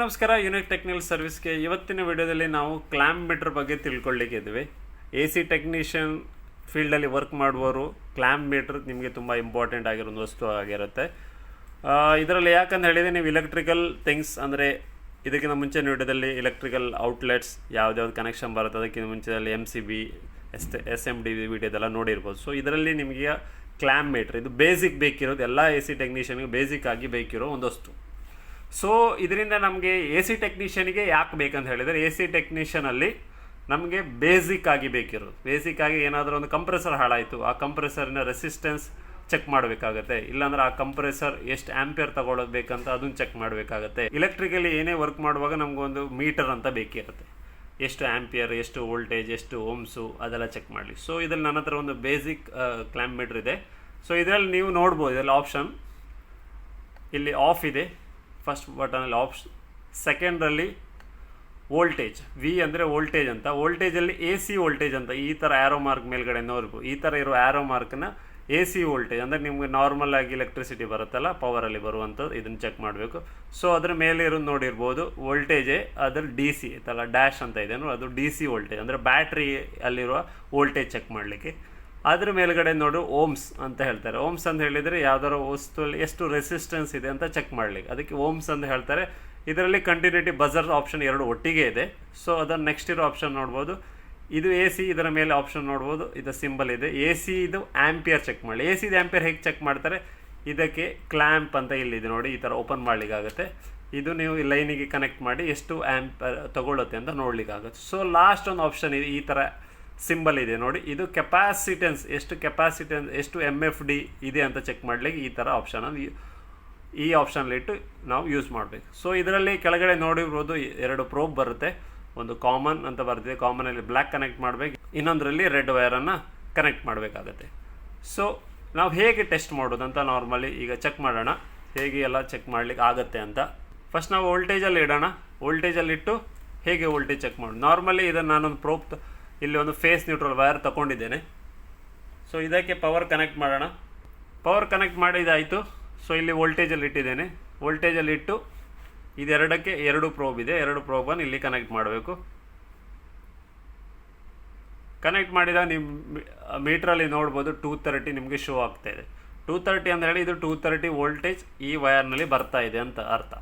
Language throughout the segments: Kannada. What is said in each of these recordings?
ನಮಸ್ಕಾರ ಯುನಿಕ್ ಟೆಕ್ನಿಕಲ್ ಸರ್ವಿಸ್ಗೆ ಇವತ್ತಿನ ವಿಡಿಯೋದಲ್ಲಿ ನಾವು ಕ್ಲಾಂಪ್ ಮೀಟರ್ ಬಗ್ಗೆ ತಿಳ್ಕೊಳ್ಳಿಕ್ಕೆ ಇದ್ವಿ ಎ ಸಿ ಟೆಕ್ನಿಷಿಯನ್ ಫೀಲ್ಡಲ್ಲಿ ವರ್ಕ್ ಮಾಡುವವರು ಕ್ಲಾಂಪ್ ಮೀಟರ್ ನಿಮಗೆ ತುಂಬ ಇಂಪಾರ್ಟೆಂಟ್ ಆಗಿರೋ ಒಂದು ವಸ್ತು ಆಗಿರುತ್ತೆ. ಇದರಲ್ಲಿ ಯಾಕಂತ ಹೇಳಿದರೆ ನೀವು ಇಲೆಕ್ಟ್ರಿಕಲ್ ಥಿಂಗ್ಸ್ ಅಂದರೆ ಇದಕ್ಕಿಂತ ಮುಂಚಿನ ವಿಡಿಯೋದಲ್ಲಿ ಇಲೆಕ್ಟ್ರಿಕಲ್ ಔಟ್ಲೆಟ್ಸ್ ಯಾವ್ದ್ಯಾವ್ದು ಕನೆಕ್ಷನ್ ಬರುತ್ತೆ, ಅದಕ್ಕಿಂತ ಮುಂಚೆದಲ್ಲಿ M C B S S M D ವಿಡಿಯೋದೆಲ್ಲ ನೋಡಿರ್ಬೋದು. ಸೊ ಇದರಲ್ಲಿ ನಿಮಗೆ ಕ್ಲಾಂಪ್ ಮೀಟರ್ ಇದು ಬೇಸಿಕ್ ಬೇಕಿರೋದು, ಎಲ್ಲ ಎ ಸಿ ಟೆಕ್ನಿಷಿಯನ್ಗೆ ಬೇಸಿಕ್ ಆಗಿ ಬೇಕಿರೋ ಒಂದು ವಸ್ತು. ಸೊ ಇದರಿಂದ ನಮಗೆ ಎ ಸಿ ಟೆಕ್ನಿಷಿಯನ್ಗೆ ಯಾಕೆ ಬೇಕಂತ ಹೇಳಿದರೆ ಎ ಸಿ ಟೆಕ್ನಿಷಿಯನಲ್ಲಿ ನಮಗೆ ಬೇಸಿಕ್ ಆಗಿ ಬೇಕಿರೋದು. ಬೇಸಿಕ್ ಆಗಿ ಏನಾದರೂ ಒಂದು ಕಂಪ್ರೆಸರ್ ಹಾಳಾಯಿತು, ಆ ಕಂಪ್ರೆಸರ್ನ ರೆಸಿಸ್ಟೆನ್ಸ್ ಚೆಕ್ ಮಾಡಬೇಕಾಗತ್ತೆ. ಇಲ್ಲಾಂದ್ರೆ ಆ ಕಂಪ್ರೆಸರ್ ಎಷ್ಟು ಆಂಪಿಯರ್ ತಗೊಳ್ಳೋದು ಬೇಕಂತ ಅದನ್ನು ಚೆಕ್ ಮಾಡಬೇಕಾಗತ್ತೆ. ಇಲೆಕ್ಟ್ರಿಕಲಿ ಏನೇ ವರ್ಕ್ ಮಾಡುವಾಗ ನಮಗೊಂದು ಮೀಟರ್ ಅಂತ ಬೇಕಿರುತ್ತೆ. ಎಷ್ಟು ಆ್ಯಂಪಿಯರ್ ಎಷ್ಟು ವೋಲ್ಟೇಜ್ ಎಷ್ಟು ಓಮ್ಸು ಅದೆಲ್ಲ ಚೆಕ್ ಮಾಡಲಿ. ಸೊ ಇದರಲ್ಲಿ ನನ್ನ ಹತ್ರ ಒಂದು ಬೇಸಿಕ್ ಕ್ಲಾಂಪ್ ಮೀಟ್ರ್ ಇದೆ. ಸೊ ಇದರಲ್ಲಿ ನೀವು ನೋಡ್ಬೋದು, ಇದರಲ್ಲಿ ಆಪ್ಷನ್ ಇಲ್ಲಿ ಆಫ್ ಇದೆ. ಫಸ್ಟ್ ಬಟನಲ್ಲಿ ಆಪ್ಷನ್ ಸೆಕೆಂಡ್ರಲ್ಲಿ ವೋಲ್ಟೇಜ್ ವಿ ಅಂದರೆ ವೋಲ್ಟೇಜ್ ಅಂತ. ವೋಲ್ಟೇಜಲ್ಲಿ ಎ ಸಿ ವೋಲ್ಟೇಜ್ ಅಂತ. ಈ ಥರ ಆ್ಯರೋ ಮಾರ್ಕ್ ಮೇಲ್ಗಡೆ ನೋಡ್ಬೋದು ಈ ಥರ ಇರೋ ಆ್ಯರೋ ಮಾರ್ಕ್ನ ಎ ಸಿ ವೋಲ್ಟೇಜ್ ಅಂದರೆ ನಿಮಗೆ ನಾರ್ಮಲ್ ಆಗಿ ಎಲೆಕ್ಟ್ರಿಸಿಟಿ ಬರುತ್ತಲ್ಲ ಪವರಲ್ಲಿ ಬರುವಂಥದ್ದು, ಇದನ್ನು ಚೆಕ್ ಮಾಡಬೇಕು. ಸೊ ಅದರ ಮೇಲೆ ಇರೋದು ನೋಡಿರ್ಬೋದು ವೋಲ್ಟೇಜೇ ಅದ್ರ ಡಿ ಸಿ ಐತಲ್ಲ ಡ್ಯಾಶ್ ಅಂತ ಇದೆ ಅದು ಡಿ ಸಿ ವೋಲ್ಟೇಜ್ ಅಂದರೆ ಬ್ಯಾಟ್ರಿ ಅಲ್ಲಿರುವ ವೋಲ್ಟೇಜ್ ಚೆಕ್ ಮಾಡಲಿಕ್ಕೆ. ಅದ್ರ ಮೇಲ್ಗಡೆ ನೋಡು ಓಮ್ಸ್ ಅಂತ ಹೇಳ್ತಾರೆ. ಓಮ್ಸ್ ಅಂತ ಹೇಳಿದರೆ ಯಾವ್ದಾರ ವಸ್ತುವಲ್ಲಿ ಎಷ್ಟು ರೆಸಿಸ್ಟೆನ್ಸ್ ಇದೆ ಅಂತ ಚೆಕ್ ಮಾಡಲಿಕ್ಕೆ ಅದಕ್ಕೆ ಓಮ್ಸ್ ಅಂತ ಹೇಳ್ತಾರೆ. ಇದರಲ್ಲಿ ಕಂಟಿನ್ಯೂಟಿ ಬಜರ್ ಆಪ್ಷನ್ ಎರಡು ಒಟ್ಟಿಗೆ ಇದೆ. ಸೊ ಅದನ್ನು ನೆಕ್ಸ್ಟ್ ಇರೋ ಆಪ್ಷನ್ ನೋಡ್ಬೋದು. ಇದು ಎ ಸಿ ಇದರ ಮೇಲೆ ಆಪ್ಷನ್ ನೋಡ್ಬೋದು. ಇದು ಸಿಂಬಲ್ ಇದೆ. ಎ ಸಿ ಇದು ಆ್ಯಂಪಿಯರ್ ಚೆಕ್ ಮಾಡಿ ಎ ಸಿದು ಆ್ಯಂಪಿಯರ್ ಹೇಗೆ ಚೆಕ್ ಮಾಡ್ತಾರೆ? ಇದಕ್ಕೆ ಕ್ಲ್ಯಾಂಪ್ ಅಂತ ಇಲ್ಲಿದೆ ನೋಡಿ, ಈ ಥರ ಓಪನ್ ಮಾಡಲಿಕ್ಕಾಗುತ್ತೆ. ಇದು ನೀವು ಈ ಲೈನಿಗೆ ಕನೆಕ್ಟ್ ಮಾಡಿ ಎಷ್ಟು ಆ್ಯಂಪ್ ತಗೊಳ್ಳುತ್ತೆ ಅಂತ ನೋಡ್ಲಿಕ್ಕಾಗುತ್ತೆ. ಸೊ ಲಾಸ್ಟ್ ಒಂದು ಆಪ್ಷನ್ ಇದೆ. ಈ ಥರ ಸಿಂಬಲ್ ಇದೆ ನೋಡಿ. ಇದು ಕೆಪಾಸಿಟೆನ್ಸ್, ಎಷ್ಟು ಕೆಪಾಸಿಟೆನ್ಸ್, ಎಷ್ಟು ಎಂ ಎಫ್ ಡಿ ಇದೆ ಅಂತ ಚೆಕ್ ಮಾಡಲಿಕ್ಕೆ ಈ ಥರ ಆಪ್ಷನನ್ನು ಈ ಆಪ್ಷನ್ಲಿಟ್ಟು ನಾವು ಯೂಸ್ ಮಾಡಬೇಕು. ಸೊ ಇದರಲ್ಲಿ ಕೆಳಗಡೆ ನೋಡಿರ್ಬೋದು ಎರಡು ಪ್ರೋಬ್ ಬರುತ್ತೆ. ಒಂದು ಕಾಮನ್ ಅಂತ ಬರ್ತಿದೆ. ಕಾಮನಲ್ಲಿ ಬ್ಲ್ಯಾಕ್ ಕನೆಕ್ಟ್ ಮಾಡಬೇಕು. ಇನ್ನೊಂದರಲ್ಲಿ ರೆಡ್ ವೈರನ್ನು ಕನೆಕ್ಟ್ ಮಾಡಬೇಕಾಗತ್ತೆ. ಸೊ ನಾವು ಹೇಗೆ ಟೆಸ್ಟ್ ಮಾಡೋದು ಅಂತ ನಾರ್ಮಲಿ ಈಗ ಚೆಕ್ ಮಾಡೋಣ. ಹೇಗೆ ಎಲ್ಲ ಚೆಕ್ ಮಾಡಲಿಕ್ಕೆ ಆಗುತ್ತೆ ಅಂತ. ಫಸ್ಟ್ ನಾವು ವೋಲ್ಟೇಜಲ್ಲಿ ಇಡೋಣ. ವೋಲ್ಟೇಜಲ್ಲಿ ಇಟ್ಟು ಹೇಗೆ ವೋಲ್ಟೇಜ್ ಚೆಕ್ ಮಾಡೋದು? ನಾರ್ಮಲಿ ಇದನ್ನು ನಾನೊಂದು ಪ್ರೋಪ್ ಇಲ್ಲಿ ಒಂದು ಫೇಸ್ ನ್ಯೂಟ್ರಲ್ ವೈರ್ ತಗೊಂಡಿದ್ದೇನೆ ಸೊ ಇದಕ್ಕೆ ಪವರ್ ಕನೆಕ್ಟ್ ಮಾಡೋಣ. ಪವರ್ ಕನೆಕ್ಟ್ ಮಾಡಿದಾಯಿತು. ಸೊ ಇಲ್ಲಿ ವೋಲ್ಟೇಜಲ್ಲಿ ಇಟ್ಟಿದ್ದೇನೆ. ವೋಲ್ಟೇಜಲ್ಲಿ ಇಟ್ಟು ಇದೆರಡಕ್ಕೆ ಎರಡು ಪ್ರೋಬ್ ಇದೆ. ಎರಡು ಪ್ರೋಬನ್ನು ಇಲ್ಲಿ ಕನೆಕ್ಟ್ ಮಾಡಬೇಕು. ಕನೆಕ್ಟ್ ಮಾಡಿದಾಗ ನಿಮ್ಮ ಮೀಟ್ರಲ್ಲಿ ನೋಡ್ಬೋದು ಟೂ ತರ್ಟಿ ನಿಮಗೆ ಶೋ ಆಗ್ತಾ ಇದೆ. ಟೂ ತರ್ಟಿ ಅಂತ ಹೇಳಿ ಇದು ಟೂ ತರ್ಟಿ ವೋಲ್ಟೇಜ್ ಈ ವಯರ್ನಲ್ಲಿ ಬರ್ತಾ ಇದೆ ಅಂತ ಅರ್ಥ.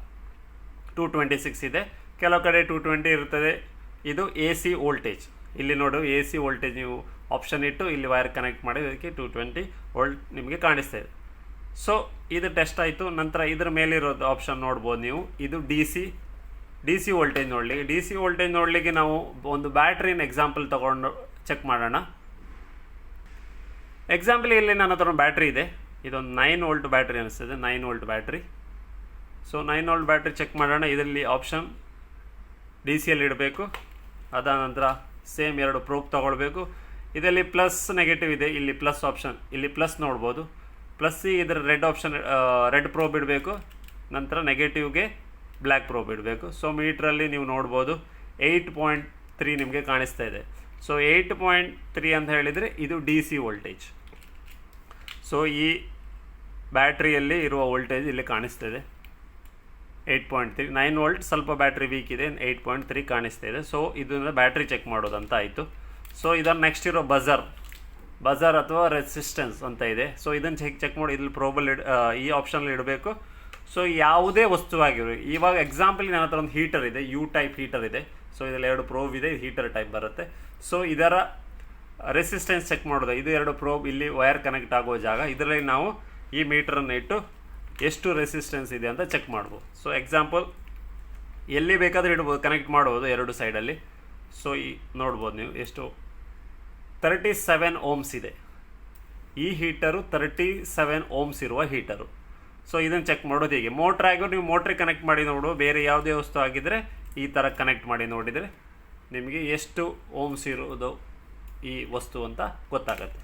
ಟೂ ಟ್ವೆಂಟಿ ಸಿಕ್ಸ್ ಇದೆ. ಕೆಲವು ಕಡೆ ಟೂ ಟ್ವೆಂಟಿ ಇರ್ತದೆ. ಇದು ಎ ಸಿ ವೋಲ್ಟೇಜ್ ಇಲ್ಲಿ ನೋಡು ಎ ಸಿ ವೋಲ್ಟೇಜ್ ನೀವು ಆಪ್ಷನ್ ಇಟ್ಟು ಇಲ್ಲಿ ವೈರ್ ಕನೆಕ್ಟ್ ಮಾಡಿ, ಅದಕ್ಕೆ ಟು ಟ್ವೆಂಟಿ ವೋಲ್ಟ್ ನಿಮಗೆ ಕಾಣಿಸ್ತಾ ಇದೆ. ಸೊ ಇದು ಟೆಸ್ಟ್ ಆಯಿತು. ನಂತರ ಇದ್ರ ಮೇಲಿರೋದು ಆಪ್ಷನ್ ನೋಡ್ಬೋದು ನೀವು. ಇದು D C D C voltage ನೋಡಲಿ. ಡಿ ಸಿ ವೋಲ್ಟೇಜ್ ನೋಡಲಿಕ್ಕೆ ನಾವು ಒಂದು ಬ್ಯಾಟ್ರಿನ ಎಕ್ಸಾಂಪಲ್ ತೊಗೊಂಡು ಚೆಕ್ ಮಾಡೋಣ. ಎಕ್ಸಾಂಪಲ್ ಇಲ್ಲಿ ನನ್ನ ಹತ್ರ ಬ್ಯಾಟ್ರಿ ಇದೆ. ಇದೊಂದು ನೈನ್ ವೋಲ್ಟ್ ಬ್ಯಾಟ್ರಿ ಅನಿಸ್ತದೆ nine volt battery. So nine volt battery check ಮಾಡೋಣ. ಇದರಲ್ಲಿ ಆಪ್ಷನ್ ಡಿ ಸಿಯಲ್ಲಿ ಇಡಬೇಕು. ಅದಾದ ನಂತರ ಸೇಮ್ ಎರಡು ಪ್ರೂಫ್ ತೊಗೊಳ್ಬೇಕು. ಇದರಲ್ಲಿ ಪ್ಲಸ್ ನೆಗೆಟಿವ್ ಇದೆ. ಇಲ್ಲಿ ಪ್ಲಸ್ ಆಪ್ಷನ್ ಇಲ್ಲಿ ಪ್ಲಸ್ ನೋಡ್ಬೋದು. ಪ್ಲಸ್ ಇದರ ರೆಡ್ ಆಪ್ಷನ್ ರೆಡ್ ಪ್ರೋಬ್ ಇಡಬೇಕು. ನಂತರ ನೆಗೆಟಿವ್ಗೆ ಬ್ಲ್ಯಾಕ್ ಪ್ರೋಬ್ ಇಡಬೇಕು. ಸೊ ಮೀಟ್ರಲ್ಲಿ ನೀವು ನೋಡ್ಬೋದು. ಏಯ್ಟ್ ಪಾಯಿಂಟ್ ತ್ರೀ ನಿಮಗೆ ಕಾಣಿಸ್ತಾ ಇದೆ. ಸೊ ಏಯ್ಟ್ ಪಾಯಿಂಟ್ ತ್ರೀ ಅಂತ ಹೇಳಿದರೆ ಇದು ಡಿ ಸಿ ವೋಲ್ಟೇಜ್ ಸೊ ಈ ಬ್ಯಾಟ್ರಿಯಲ್ಲಿ ಇರುವ ವೋಲ್ಟೇಜ್ ಇಲ್ಲಿ ಕಾಣಿಸ್ತಿದೆ eight point three nine volt ಸ್ವಲ್ಪ ಬ್ಯಾಟ್ರಿ ವೀಕ್ ಇದೆ ಏಯ್ಟ್ ಪಾಯಿಂಟ್ ತ್ರೀ ಕಾಣಿಸ್ತಾ ಇದೆ. ಸೊ ಇದನ್ನು ಬ್ಯಾಟ್ರಿ ಚೆಕ್ ಮಾಡೋದಂತ ಆಯಿತು ಸೊ ಇದನ್ನು ನೆಕ್ಸ್ಟ್ ಇರೋ ಬಜರ್ ಬಜರ್ ಅಥವಾ ರೆಸಿಸ್ಟೆನ್ಸ್ ಅಂತ ಇದೆ. ಸೊ ಇದನ್ನು ಚೆಕ್ ಚೆಕ್ ಮಾಡಿ ಇಲ್ಲಿ ಪ್ರೋಬಲ್ ಇಡ್ ಈ ಆಪ್ಷನಲ್ಲಿ ಇಡಬೇಕು. ಸೊ ಯಾವುದೇ ವಸ್ತುವಾಗಿರೋ ಇವಾಗ ಎಕ್ಸಾಂಪಲ್ ನನ್ನ ಹತ್ರ ಒಂದು ಹೀಟರ್ ಇದೆ ಯು ಟೈಪ್ ಹೀಟರ್ ಇದೆ. ಸೊ ಇದರಲ್ಲಿ ಎರಡು ಪ್ರೋಬ್ ಇದೆ ಹೀಟರ್ ಟೈಪ್ ಬರುತ್ತೆ. ಸೊ ಇದರ ರೆಸಿಸ್ಟೆನ್ಸ್ ಚೆಕ್ ಮಾಡೋದು, ಇದು ಎರಡು ಪ್ರೋಬ್ ಇಲ್ಲಿ ವೈರ್ ಕನೆಕ್ಟ್ ಆಗೋ ಜಾಗ. ಇದರಲ್ಲಿ ನಾವು ಈ ಮೀಟರನ್ನು ಇಟ್ಟು ಎಷ್ಟು ರೆಸಿಸ್ಟೆನ್ಸ್ ಇದೆ ಅಂತ ಚೆಕ್ ಮಾಡ್ಬೋದು. ಸೊ ಎಕ್ಸಾಂಪಲ್ ಎಲ್ಲಿ ಬೇಕಾದರೂ ಇಡ್ಬೋದು ಕನೆಕ್ಟ್ ಮಾಡ್ಬೋದು ಎರಡು ಸೈಡಲ್ಲಿ ಸೊ ಈ ನೋಡ್ಬೋದು ನೀವು ಎಷ್ಟು. ತರ್ಟಿ ಸೆವೆನ್ ಓಮ್ಸ್ ಇದೆ. ಈ ಹೀಟರು ತರ್ಟಿ ಸೆವೆನ್ ಓಮ್ಸ್ ಇರುವ ಹೀಟರು ಸೊ ಇದನ್ನು ಚೆಕ್ ಮಾಡೋದು ಹೀಗೆ? ಮೋಟ್ರ್ ಆಗಿರೋ ನೀವು ಮೋಟ್ರಿಗೆ ಕನೆಕ್ಟ್ ಮಾಡಿ ನೋಡು. ಬೇರೆ ಯಾವುದೇ ವಸ್ತು ಆಗಿದ್ದರೆ ಈ ಥರ ಕನೆಕ್ಟ್ ಮಾಡಿ ನೋಡಿದರೆ ನಿಮಗೆ ಎಷ್ಟು ಓಮ್ಸ್ ಇರೋದು ಈ ವಸ್ತು ಅಂತ ಗೊತ್ತಾಗುತ್ತೆ.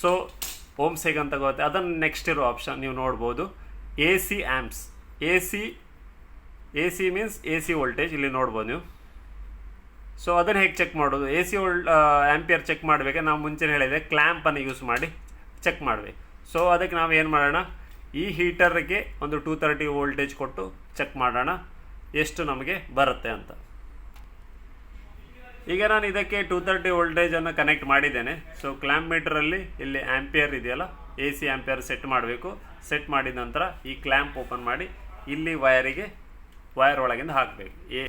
ಸೊ ಓಮ್ಸ್ ಹೇಗಂತ ಗೊತ್ತೆ ಅದನ್ನು ನೆಕ್ಸ್ಟ್ ಇರೋ ಆಪ್ಷನ್ ನೀವು ನೋಡ್ಬೋದು. C amps A C A C means A C voltage ಇಲ್ಲಿ ನೋಡ್ಬೋದು ನೀವು. ಸೊ ಅದನ್ನು ಹೇಗೆ ಚೆಕ್ ಮಾಡೋದು? A C volt ampere check ಮಾಡಬೇಕು. ನಾವು ಮುಂಚೆನೇ ಹೇಳಿದೆ ಕ್ಲ್ಯಾಂಪನ್ನು ಯೂಸ್ ಮಾಡಿ ಚೆಕ್ ಮಾಡಬೇಕು. ಸೊ ಅದಕ್ಕೆ ನಾವು ಏನು ಮಾಡೋಣ? ಈ ಹೀಟರ್ಗೆ ಒಂದು ಟೂ ತರ್ಟಿ ವೋಲ್ಟೇಜ್ ಕೊಟ್ಟು ಚೆಕ್ ಮಾಡೋಣ. ಎಷ್ಟು ನಮಗೆ ಬರುತ್ತೆ ಅಂತ. ಈಗ ನಾನು ಇದಕ್ಕೆ ಟೂ ತರ್ಟಿ ವೋಲ್ಟೇಜನ್ನು ಕನೆಕ್ಟ್ ಮಾಡಿದ್ದೇನೆ. ಸೊ ಕ್ಲ್ಯಾಂಪ್ ಮೀಟ್ರಲ್ಲಿ ಇಲ್ಲಿ ಆ್ಯಂಪಿಯರ್ ಇದೆಯಲ್ಲ? ಎ ಸಿ ಆ್ಯಂಪಿಯರ್ ಸೆಟ್ ಮಾಡಬೇಕು. ಸೆಟ್ ಮಾಡಿದ ನಂತರ ಈ ಕ್ಲ್ಯಾಂಪ್ ಓಪನ್ ಮಾಡಿ ಇಲ್ಲಿ ವಯರಿಗೆ ವಯರ್ ಒಳಗಿಂದ ಹಾಕಬೇಕು. ಎ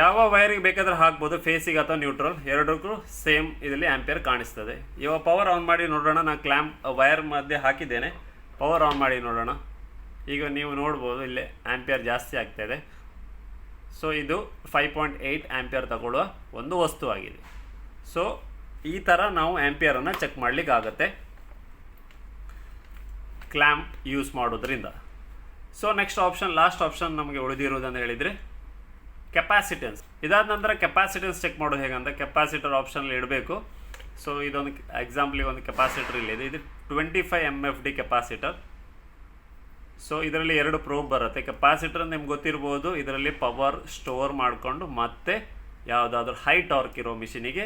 ಯಾವ ವೈರಿಗೆ ಬೇಕಾದರೂ ಹಾಕ್ಬೋದು ಫೇಸಿಗೆ ಅಥವಾ ನ್ಯೂಟ್ರಲ್ ಎರಡಕ್ಕೂ ಸೇಮ್ ಇದರಲ್ಲಿ ಆ್ಯಂಪಿಯರ್ ಕಾಣಿಸ್ತದೆ. ಇವಾಗ ಪವರ್ ಆನ್ ಮಾಡಿ ನೋಡೋಣ ನಾನು ಕ್ಲ್ಯಾಂಪ್ ವೈರ್ ಮಧ್ಯೆ ಹಾಕಿದ್ದೇನೆ. ಪವರ್ ಆನ್ ಮಾಡಿ ನೋಡೋಣ. ಈಗ ನೀವು ನೋಡ್ಬೋದು, ಇಲ್ಲಿ ಆ್ಯಂಪಿಯರ್ ಜಾಸ್ತಿ ಆಗ್ತಾಯಿದೆ ಸೊ ಇದು ಫೈವ್ ಪಾಯಿಂಟ್ ಏಯ್ಟ್ ಆ್ಯಂಪಿಯರ್ ತಗೊಳ್ಳುವ ಒಂದು ವಸ್ತುವಾಗಿದೆ ಸೊ ಈ ಥರ ನಾವು ಆ್ಯಂಪಿಯರನ್ನು ಚೆಕ್ ಮಾಡಲಿಕ್ಕೆ ಆಗುತ್ತೆ ಕ್ಲ್ಯಾಂಪ್ ಯೂಸ್ ಮಾಡೋದ್ರಿಂದ. So next option last option ನಮಗೆ ಉಳಿದಿರುವುದಂತ ಹೇಳಿದರೆ ಕೆಪಾಸಿಟೆನ್ಸ್ ಇದಾದ ನಂತರ ಕೆಪಾಸಿಟೆನ್ಸ್ ಚೆಕ್ ಮಾಡೋದು ಹೇಗಂತ ಕೆಪಾಸಿಟರ್ ಆಪ್ಷನಲ್ಲಿ ಇಡಬೇಕು. ಸೊ ಇದೊಂದು ಎಕ್ಸಾಂಪಲಿಗೆ ಒಂದು ಕೆಪಾಸಿಟರ್ ಇಲ್ಲಿದೆ ಇದು. Twenty five M F D capacitor so ಇದರಲ್ಲಿ ಎರಡು ಪ್ರೋಬ್ ಬರುತ್ತೆ. ಕೆಪಾಸಿಟರ್ ನಿಮ್ಗೆ ಗೊತ್ತಿರ್ಬೋದು, ಇದರಲ್ಲಿ ಪವರ್ ಸ್ಟೋರ್ ಮಾಡಿಕೊಂಡು ಮತ್ತೆ ಯಾವುದಾದ್ರೂ ಹೈ ಟಾರ್ಕ್ ಇರೋ ಮಿಷಿನಿಗೆ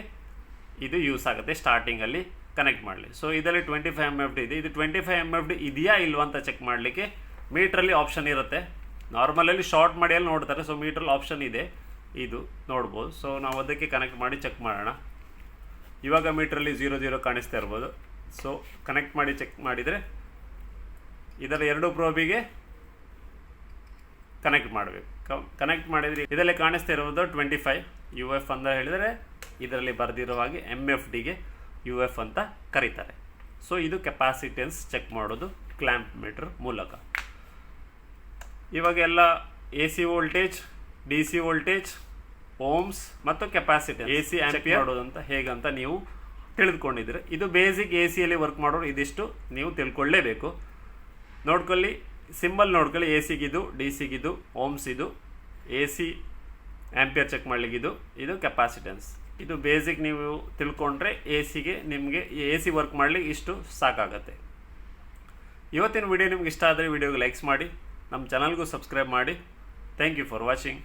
ಇದು ಯೂಸ್ ಆಗುತ್ತೆ ಸ್ಟಾರ್ಟಿಂಗಲ್ಲಿ ಕನೆಕ್ಟ್ ಮಾಡಲಿ. ಸೊ ಇದರಲ್ಲಿ twenty five M F D ಇದೆ. ಇದು twenty five M F D ಇದೆಯಾ ಇಲ್ವಾ ಅಂತ ಚೆಕ್ ಮಾಡಲಿಕ್ಕೆ ಮೀಟ್ರಲ್ಲಿ ಆಪ್ಷನ್ ಇರುತ್ತೆ. ನಾರ್ಮಲಲ್ಲಿ ಶಾರ್ಟ್ ಮಾಡಿ ಅಲ್ಲಿ ನೋಡ್ತಾರೆ. ಸೊ ಮೀಟ್ರಲ್ಲಿ ಆಪ್ಷನ್ ಇದೆ. ಇದು ನೋಡ್ಬೋದು. ಸೊ ನಾವು ಅದಕ್ಕೆ ಕನೆಕ್ಟ್ ಮಾಡಿ ಚೆಕ್ ಮಾಡೋಣ. ಇವಾಗ ಮೀಟ್ರಲ್ಲಿ ಝೀರೋ ಝೀರೋ ಕಾಣಿಸ್ತಾ ಇರ್ಬೋದು. ಸೊ ಕನೆಕ್ಟ್ ಮಾಡಿ ಚೆಕ್ ಮಾಡಿದರೆ ಇದರ ಎರಡು ಪ್ರೋಬಿಗೆ ಕನೆಕ್ಟ್ ಮಾಡಬೇಕು. ಕನೆಕ್ಟ್ ಮಾಡಿದರೆ ಇದರಲ್ಲಿ ಕಾಣಿಸ್ತಾ ಇರುವುದು ಟ್ವೆಂಟಿ ಫೈವ್ ಯು ಎಫ್ ಅಂತ ಹೇಳಿದರೆ ಇದರಲ್ಲಿ ಬರೆದಿರೋ ಹಾಗೆ ಎಂ ಎಫ್ ಡಿಗೆ ಯು ಎಫ್ ಅಂತ ಕರೀತಾರೆ. ಸೊ ಇದು ಕೆಪಾಸಿಟೆನ್ಸ್ ಚೆಕ್ ಮಾಡೋದು ಕ್ಲ್ಯಾಂಪ್ ಮೀಟರ್ ಮೂಲಕ. ಇವಾಗೆಲ್ಲ A C voltage D C voltage ohms ಮತ್ತು ಕೆಪಾಸಿಟಿ ಎ ಸಿ ಮಾಡೋದು ಮಾಡೋದಂತ ಹೇಗಂತ ನೀವು ತಿಳಿದುಕೊಂಡಿದ್ದೀರಿ. ಇದು ಬೇಸಿಕ್ ಎ ಸಿಯಲ್ಲಿ ವರ್ಕ್ ಮಾಡೋರು ಇದಿಷ್ಟು ನೀವು ತಿಳ್ಕೊಳ್ಳೇಬೇಕು. ನೋಡ್ಕೊಳ್ಳಿ ಸಿಂಬಲ್ ನೋಡ್ಕೊಳ್ಳಿ. ಎ ಸಿಗಿದು ಡಿ ಸಿಗಿದು ಓಮ್ಸ್ ಇದು ಎ ಸಿ ಆ್ಯಂಪಿಯರ್ ಚೆಕ್ ಮಾಡಲಿಕ್ಕಿದು ಇದು ಕೆಪಾಸಿಟೆನ್ಸ್ ಇದು ಬೇಸಿಕ್ ನೀವು ತಿಳ್ಕೊಂಡ್ರೆ ಎ ಸಿಗೆ ನಿಮಗೆ ಎ ಸಿ ವರ್ಕ್ ಮಾಡಲಿಕ್ಕೆ ಇಷ್ಟು ಸಾಕಾಗತ್ತೆ. ಇವತ್ತಿನ ವಿಡಿಯೋ ನಿಮ್ಗೆ ಇಷ್ಟ ಆದರೆ ವಿಡಿಯೋಗೆ ಲೈಕ್ಸ್ ಮಾಡಿ, ನಮ್ಮ ಚಾನಲ್ಗೂ ಸಬ್ಸ್ಕ್ರೈಬ್ ಮಾಡಿ. Thank you for watching